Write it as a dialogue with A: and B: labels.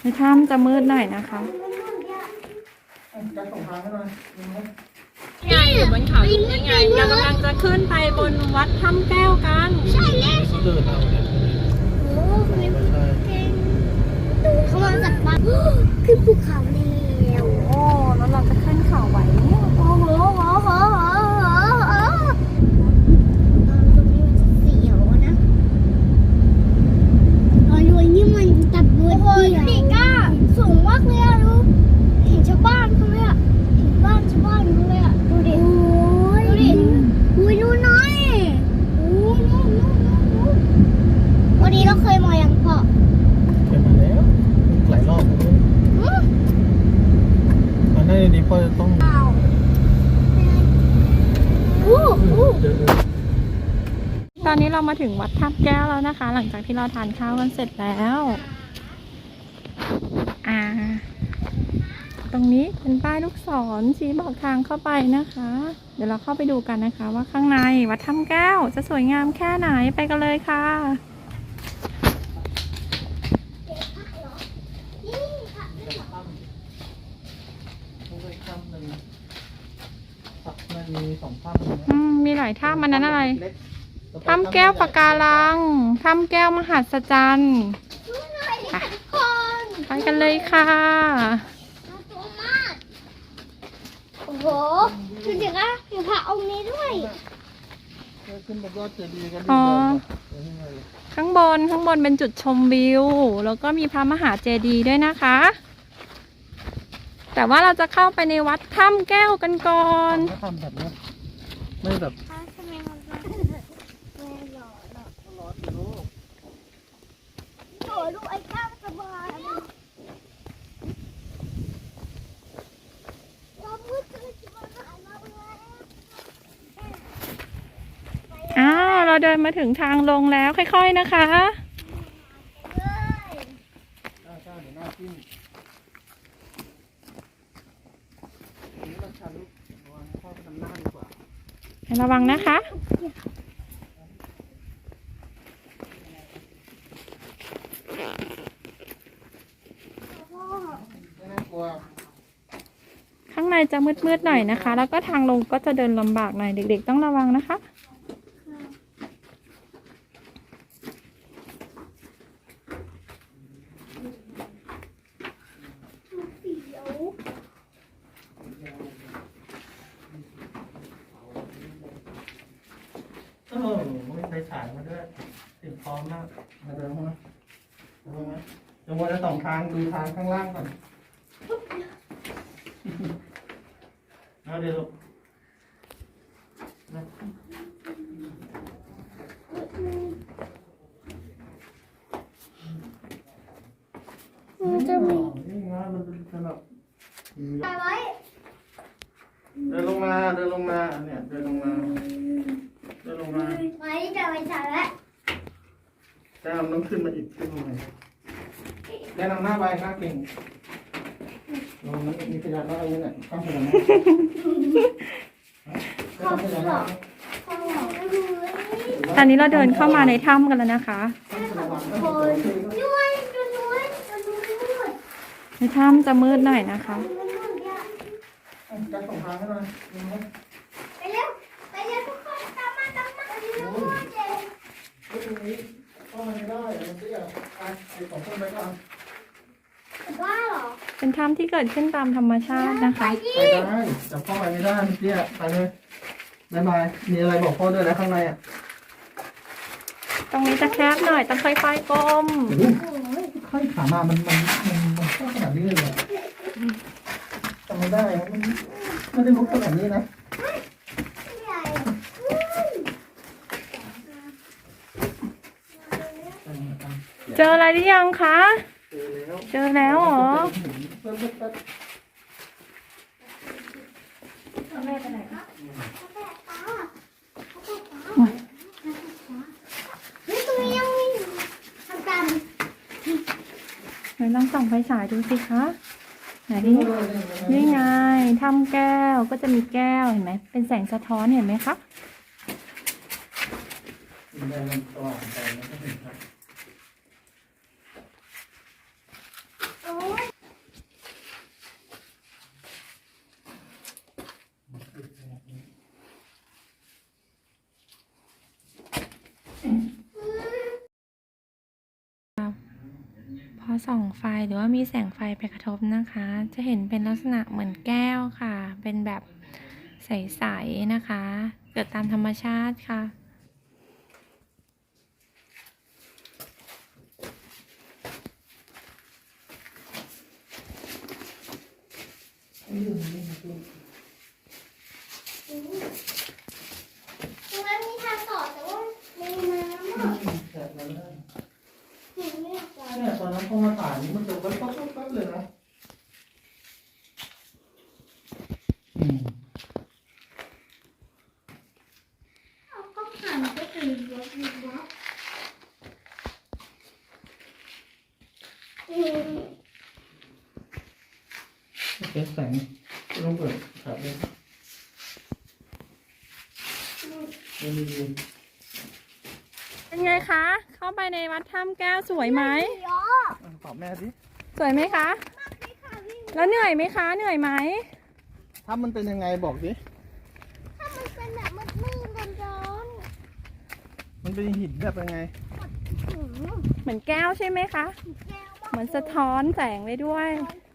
A: ในถ้ำจะมืดหน่อยนะคะ
B: ให้หน่อย
A: ไงอยู่บนเขาอยู่นี้ไงเรากำลังจะขึ้นไปบนวัดถ้ำแก้วกัน
C: ใช่แล้ว
B: เขาเดินเอาเนี่ย
C: โอ้โห
B: ไม่ใช่
C: เขามาจากบ้านขึ้นภูเขาแล้ว
A: โอ้แล้วเราจะขึ้นเขาไหวเนี่ย
C: โอ้โหโอ้โหโอ้โหโอ้โหตรงนี้มันจะเสียวนะตอนอยู่นี่มันตับมือโอ้ยนี่ก้าสูงมากเลยอะดูเห็นชาวบ้านเขาเลยอะเห็นบ้านชาวบ้านเขาเลยอะดูดิดูดิอุ้ยดูหน่อยโอ้ยนู่นนู่นนู่นนู่นวันนี้เราเคยมายังพ่อ
B: เคยมาแล้วหลายรอบแล้ว
C: อืม
B: มั นได้พ่อจะต้อง
C: อู้อู้
B: เดิน
A: ตอนนี้เรามาถึงวัดถ้ำแก้วแล้วนะคะ หลังจากที่เราทานข้าวกันเสร็จแล้ว อ่า ตรงนี้เป็นป้ายลูกศรชี้บอกทางเข้าไปนะคะ เดี๋ยวเราเข้าไปดูกันนะคะ ว่าข้างในวัดถ้ำแก้วจะสวยงามแค่ไหนไปกันเลยค่ะ
C: นี่ค่ะ
B: ต้องไปข้ามหนึ่งปัก มันมีสองข้ามนะ
A: อืมมีหลายถ้ำมันนั้นอะไร
B: เล็ก
A: ถ้ำแก้วปะการังถ้ำแก้วมหัศจรรย์
C: ดูหน่อยดิค่ะทุกคน
A: ไปกันเลยค่ะ
C: น่ากลัวมาก โอ้โหดูสิคะมีพระองค์นี้ด้วย
B: ขึ้นบนยอดเจดีย์กัน
A: อ๋อ
B: เดินไป
A: ข้างบนข้างบนเป็นจุดชมวิว แล้วก็มีพระมหาเจดีย์ด้วยนะคะ แต่ว่าเราจะเข้าไปในวัดถ้ำแก้วกันก่อน
B: ไม่ทำแบบนี้ไม่แบบ
C: ทำไมมันไม่หล่อหล่อ
B: ร้อนอยู่ลูก
C: โอ้ลูกไอ้ข้าวสบาย
A: อ้าว เราเดินมาถึงทางลงแล้วค่อยๆนะคะ
C: เลย
B: ก้าวก้าวเดี๋ยวหน้าทิ่มอันนี้ราคาลูกระวังพ่อไปทำหน้าดีกว่า
A: ระวังนะคะ ข้างในจะมืดๆหน่อยนะคะ แล้วก็ทางลงก็จะเดินลำบากหน่อยเด็ก ๆ ต้องระวังนะคะ
C: เสียว
B: เออไม่ไป ฉายมาด้วยติดพร้อมมากมาเดินเข้ามาเดินเข้ามาเดี๋ยววันละสองทางดูทางข้างล่างก่อนเอาเดี๋ยวลูกนะ
C: มันจะมี
B: นี่นะมันเป็นขนาด
C: อะไรไว้
B: เดินลงมาเดินลงมาเนี่ยเดินลงมาเดินลง มา
C: ไว้จะไปจับแล้ว
B: แก้มต้องขึ้นมาอีกขึ้นมาหน่อยแนะนำหน้าไปหน้าเก่งลงมันมีขยะน้อยอยู่เนี่ยข้ามขยะน้อยข้ามขยะน้อย
C: พ่อบอกไม่รู้เลย
A: ตอนนี้เราเดินเข้ามาในถ้ำกันแล้วนะคะ
B: ข้ามขยะน้อย
C: คนด้วยดูด้วยดูด้วย
A: ในถ้ำจะมืดหน่อยนะคะ
C: ดูด้วยเนี่ย
B: การส่งทางให้หน่อย
C: ไปเร็วไปเร็วทุกคนตามมาตามมาดูด้วยเจ๊
B: เฮ้ยตรงนี้เข้ามาไม่ได้มันเตี้ย ไปไอ้สองคนไปก่อน
C: บ้าเหรอ
A: เป็นถ้ำที่เกิดขึ้นตามธรรมชาตินะคะ
C: ไปดิ
B: ไปได้จับเข้าไปไม่ได้มันเตี้ยไปเลยบายบายมีอะไรบอกพ่อด้วยนะข้างในอะ
A: ตรงนี้จะแคบหน่อยต้องค่อยๆก้ม
B: ค่อยขามามันมันมันมันเข้าขนาดนี้เลยเหรอจำไม่ได้อะมันไม่ได้ลุกขนาดนี้นะ
C: ใหญ่
A: เจออะไรหรือยังคะ
B: เจอแล้ว
A: เจอแล้วเหรอ
B: เพิ่มเพิ่มเพิ่ม
A: แม่ไปไหนคะ
C: นี่ตรงนี้ยังมีทำ
A: ไหนลองส่องไฟฉายดูสิคะไหนนี่นี่ไงถ้ำแก้วก็จะมีแก้วเห็นไหมเป็นแสงสะท้อนเห็นไหมคะ
B: แดงมันสว่างไปนก็เห็นครับ
A: พอส่องไฟหรือว่ามีแสงไฟไปกระทบนะคะ จะเห็นเป็นลักษณะเหมือนแก้วค่ะ เป็นแบบใสๆนะคะ เกิดตามธรรมชาติค่ะ
C: ตรงนั้นมีทางต่อแต่ว่ามีน้ำอะ
B: พอมาถ่ายนี่มันจะแป๊บแป๊บแป๊บเลยนะอืม
C: เอาก็หันไปถึงรถดีวะอืม
B: โอเคแสงลองเปิดครับเลยไม่ดี
A: เป็นไงคะ เข้าไปในวัดถ้ำแก้วสวยไหม
C: เยอะ
B: อะตอบแม่สิ
A: สวยไหมคะ
C: มากเลยค่ะพี่
A: แล้วเหนื่อยไหมคะ เหนื่อยไหม
B: ถ้ามันเป็นยังไงบอกสิ
C: ถ้ามันเป็นแบบมืดมืดร้อน
B: มันเป็นหินแบบยังไง
C: ๆหืม
A: เหมือนแก้วใช่ไหมคะ
C: แก้วมาก
A: เหมือนสะท้อนแสงไปด้วย
C: แ